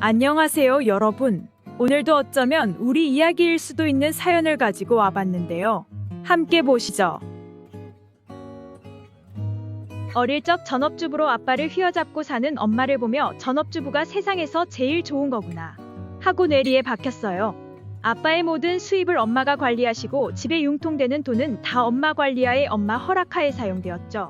안녕하세요, 여러분. 오늘도 어쩌면 우리 이야기일 수도 있는 사연을 가지고 와봤는데요. 함께 보시죠. 어릴 적 전업주부로 아빠를 휘어잡고 사는 엄마를 보며 전업주부가 세상에서 제일 좋은 거구나. 하고 뇌리에 박혔어요. 아빠의 모든 수입을 엄마가 관리하시고 집에 융통되는 돈은 다 엄마 관리하에 엄마 허락하에 사용되었죠.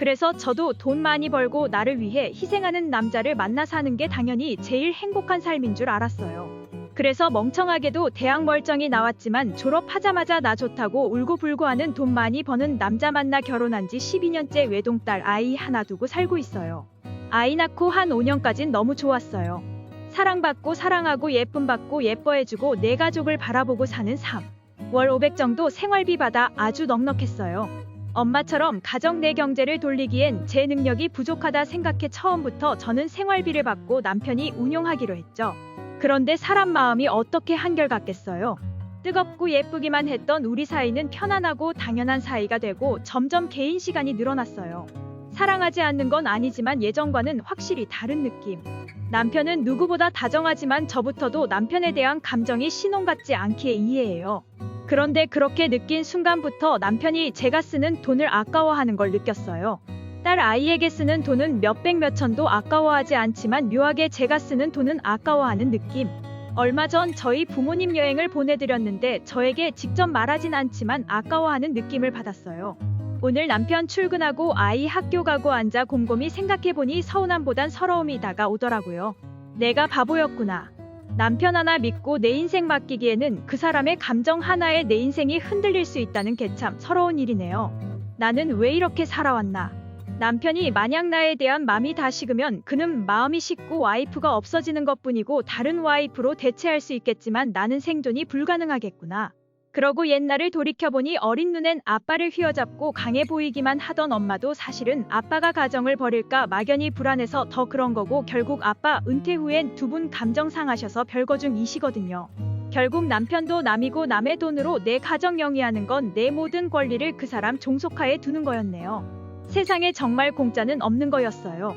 그래서 저도 돈 많이 벌고 나를 위해 희생하는 남자를 만나 사는 게 당연히 제일 행복한 삶인 줄 알았어요. 그래서 멍청하게도 대학 멀쩡히 나왔지만 졸업하자마자 나 좋다고 울고불고 하는 돈 많이 버는 남자 만나 결혼한 지 12년째 외동딸 아이 하나 두고 살고 있어요. 아이 낳고 한 5년까진 너무 좋았어요. 사랑받고 사랑하고 예쁨 받고 예뻐해주고 내 가족을 바라보고 사는 삶. 월 500 정도 생활비 받아 아주 넉넉했어요. 엄마처럼 가정 내 경제를 돌리기엔 제 능력이 부족하다 생각해 처음부터 저는 생활비를 받고 남편이 운용하기로 했죠. 그런데 사람 마음이 어떻게 한결같겠어요? 뜨겁고 예쁘기만 했던 우리 사이는 편안하고 당연한 사이가 되고 점점 개인 시간이 늘어났어요. 사랑하지 않는 건 아니지만 예전과는 확실히 다른 느낌. 남편은 누구보다 다정하지만 저부터도 남편에 대한 감정이 신혼 같지 않기에 이해해요. 그런데 그렇게 느낀 순간부터 남편이 제가 쓰는 돈을 아까워하는 걸 느꼈어요. 딸 아이에게 쓰는 돈은 몇백 몇천도 아까워하지 않지만 묘하게 제가 쓰는 돈은 아까워하는 느낌. 얼마 전 저희 부모님 여행을 보내드렸는데 저에게 직접 말하진 않지만 아까워하는 느낌을 받았어요. 오늘 남편 출근하고 아이 학교 가고 앉아 곰곰이 생각해보니 서운함보단 서러움이 다가오더라고요. 내가 바보였구나. 남편 하나 믿고 내 인생 맡기기에는 그 사람의 감정 하나에 내 인생이 흔들릴 수 있다는 게 참 서러운 일이네요. 나는 왜 이렇게 살아왔나? 남편이 만약 나에 대한 마음이 다 식으면 그는 마음이 식고 와이프가 없어지는 것 뿐이고 다른 와이프로 대체할 수 있겠지만 나는 생존이 불가능하겠구나. 그러고 옛날을 돌이켜보니 어린 눈엔 아빠를 휘어잡고 강해 보이기만 하던 엄마도 사실은 아빠가 가정을 버릴까 막연히 불안해서 더 그런 거고 결국 아빠 은퇴 후엔 두 분 감정 상하셔서 별거 중 이시거든요. 결국 남편도 남이고 남의 돈으로 내 가정 영위하는 건 내 모든 권리를 그 사람 종속하에 두는 거였네요. 세상에 정말 공짜는 없는 거였어요.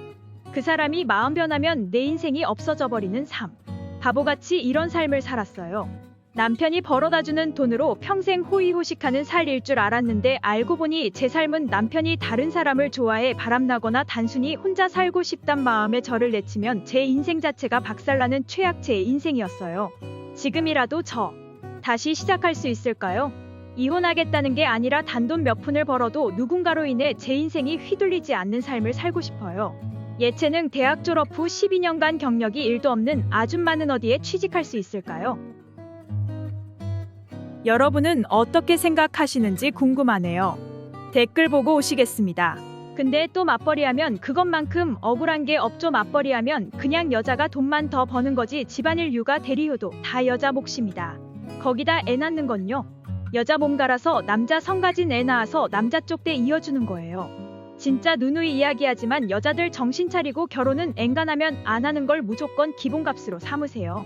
그 사람이 마음 변하면 내 인생이 없어져 버리는 삶. 바보같이 이런 삶을 살았어요. 남편이 벌어다주는 돈으로 평생 호의호식하는 살일 줄 알았는데 알고 보니 제 삶은 남편이 다른 사람을 좋아해 바람나거나 단순히 혼자 살고 싶단 마음에 저를 내치면 제 인생 자체가 박살나는 최악체의 인생이었어요. 지금이라도 저 다시 시작할 수 있을까요? 이혼하겠다는 게 아니라 단돈 몇 푼을 벌어도 누군가로 인해 제 인생이 휘둘리지 않는 삶을 살고 싶어요. 예체능 대학 졸업 후 12년간 경력이 1도 없는 아줌마는 어디에 취직할 수 있을까요? 여러분은 어떻게 생각하시는지 궁금하네요. 댓글 보고 오시겠습니다. 근데 또 맞벌이 하면 그것만큼 억울한 게 없죠. 맞벌이 하면 그냥 여자가 돈만 더 버는 거지 집안일 육아 대리효도 다 여자 몫입니다. 거기다 애 낳는 건요. 여자 몸 갈아서 남자 성 가진 애 낳아서 남자 쪽 대 이어주는 거예요. 진짜 누누이 이야기하지만 여자들 정신 차리고 결혼은 앵간하면 안 하는 걸 무조건 기본값으로 삼으세요.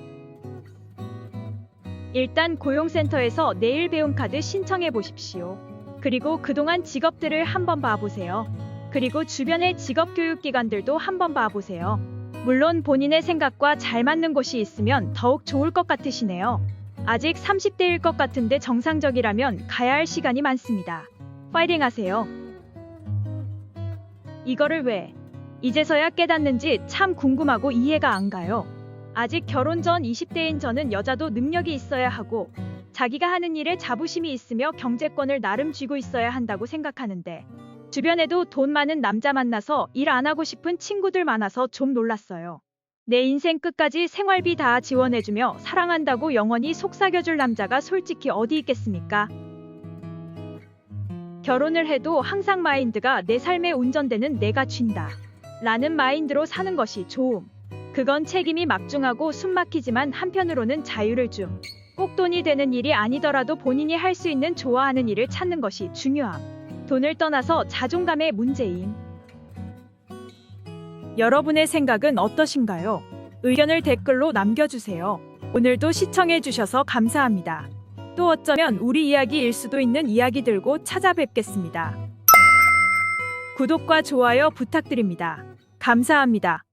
일단 고용센터에서 내일 배움 카드 신청해 보십시오. 그리고 그동안 직업들을 한번 봐보세요. 그리고 주변의 직업 교육 기관들도 한번 봐보세요. 물론 본인의 생각과 잘 맞는 곳이 있으면 더욱 좋을 것 같으시네요. 아직 30대일 것 같은데 정상적이라면 가야 할 시간이 많습니다. 파이팅 하세요. 이거를 왜 이제서야 깨닫는지 참 궁금하고 이해가 안 가요. 아직 결혼 전 20대인 저는 여자도 능력이 있어야 하고 자기가 하는 일에 자부심이 있으며 경제권을 나름 쥐고 있어야 한다고 생각하는데 주변에도 돈 많은 남자 만나서 일 안 하고 싶은 친구들 많아서 좀 놀랐어요. 내 인생 끝까지 생활비 다 지원해주며 사랑한다고 영원히 속삭여줄 남자가 솔직히 어디 있겠습니까? 결혼을 해도 항상 마인드가 내 삶에 운전되는 내가 쥔다. 라는 마인드로 사는 것이 좋음. 그건 책임이 막중하고 숨막히지만 한편으로는 자유를 줌. 꼭 돈이 되는 일이 아니더라도 본인이 할 수 있는 좋아하는 일을 찾는 것이 중요함. 돈을 떠나서 자존감의 문제임. 여러분의 생각은 어떠신가요? 의견을 댓글로 남겨주세요. 오늘도 시청해주셔서 감사합니다. 또 어쩌면 우리 이야기일 수도 있는 이야기 들고 찾아뵙겠습니다. 구독과 좋아요 부탁드립니다. 감사합니다.